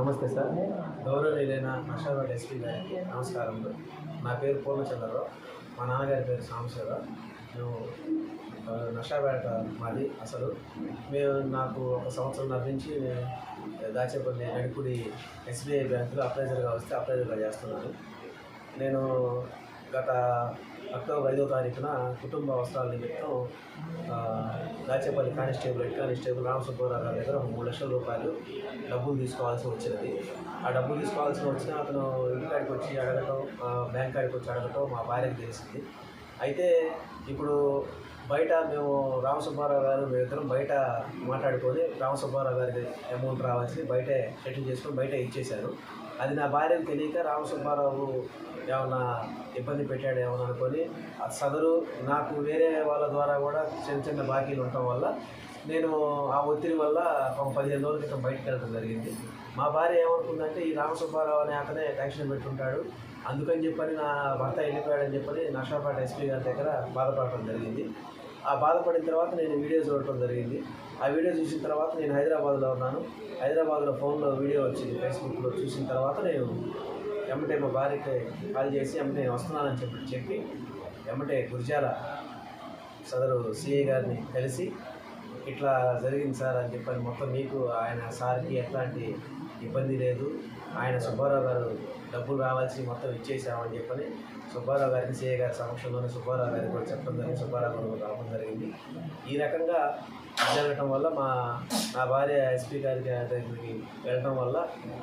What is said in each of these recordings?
నమస్తే సార్. గౌరవనీయులైన నషాబాద్ ఎస్పీ గారికి నమస్కారములు నా పేరు పూర్ణచంద్రరావు. మా నాన్నగారి పేరు సాంబశివరావు మేము నషాబేట మాది అసలు. మేము నాకు ఒక సంవత్సరం నుంచి దాచేపల్లి నడిపుడి ఎస్బీఐ బ్యాంకులో అప్రైజర్గా వస్తే అప్రైజర్గా చేస్తున్నాను. నేను గత అక్టోబర్ ఐదో తారీఖున కుటుంబ అవసరాల నిమిత్తం Dachepalli constable head constable Ramasubbarao గారి దగ్గర మూడు లక్షల రూపాయలు డబ్బులు తీసుకోవాల్సి వచ్చినది. ఆ డబ్బులు తీసుకోవాల్సి వచ్చిన అతను ఇంటికాడికి వచ్చి అడగటం బ్యాంక్ కాడికి వచ్చి అడగటం మా భార్యకు తెలిసింది. అయితే ఇప్పుడు బయట మేము రామసుబ్బారావు గారు మేము ఇద్దరం బయట మాట్లాడుకొని రామసుబ్బారావు గారికి అమౌంట్ రావాల్సి బయటే సెటిల్ చేసుకొని బయట ఇచ్చేశారు. అది నా భార్యకు తెలియక రామసుబ్బారావు ఏమన్నా ఇబ్బంది పెట్టాడు ఏమని అనుకొని సదరు నాకు వేరే వాళ్ళ ద్వారా కూడా చిన్న చిన్న బాకీలు ఉండటం వల్ల నేను ఆ ఒత్తిడి వల్ల ఒక పదిహేను రోజుల క్రితం బయటకు వెళ్ళడం జరిగింది. మా భార్య ఏమనుకుందంటే ఈ రామసుబ్బారావు అనే అతనే టెన్షన్ పెట్టుంటాడు. అందుకని చెప్పని నా భర్త వెళ్ళిపోయాడని చెప్పని నషాపాట ఎస్పీ గారి దగ్గర బాధపడటం జరిగింది. ఆ బాధపడిన తర్వాత నేను వీడియో చూడటం జరిగింది. ఆ వీడియో చూసిన తర్వాత నేను హైదరాబాద్లో ఉన్నాను. హైదరాబాద్లో ఫోన్లో వీడియో వచ్చింది ఫేస్బుక్లో. చూసిన తర్వాత నేను ఎమ్మటే మా భార్యకి కాల్ చేసి ఎమ్మటే నేను వస్తున్నానని చెప్పి చెప్పి ఎమ్మటే గురిజాల సదరు సిఐ గారిని కలిసి ఇట్లా జరిగింది సార్ అని చెప్పని మొత్తం మీకు ఆయన సార్కి ఎట్లాంటి ఇబ్బంది లేదు. ఆయన సుబ్బారావు గారు డబ్బులు రావాల్సి మొత్తం ఇచ్చేసామని చెప్పని సుబ్బారావు గారికి సిఐ గారి సమక్షంలోనే సుబ్బారావు గారికి కూడా చెప్పడం జరిగింది. సుబ్బారావు గారు రావడం జరిగింది. ఈ రకంగా జరగటం వల్ల మా నా భార్య ఎస్పీ గారికి దగ్గరికి వెళ్ళటం వల్ల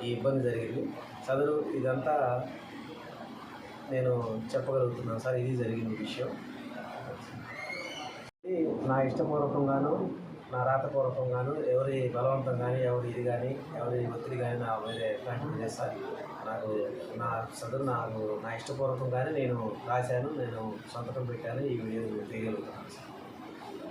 ఈ ఇబ్బంది జరిగింది. సదరు ఇదంతా నేను చెప్పగలుగుతున్నాను సార్. ఇది జరిగింది విషయం. నా ఇష్టపూర్వకంగాను నా రాతపూర్వకంగాను ఎవరి బలవంతం కానీ ఎవరి ఇది కానీ ఎవరి ఒత్తిడి కానీ నా మీద ఎట్లాంటివి చేస్తాను నాకు నా చదువు నాకు నా ఇష్టపూర్వకంగానే నేను రాశాను నేను సంతకం పెట్టాను ఈ వీడియో తీయగలుగుతాను సార్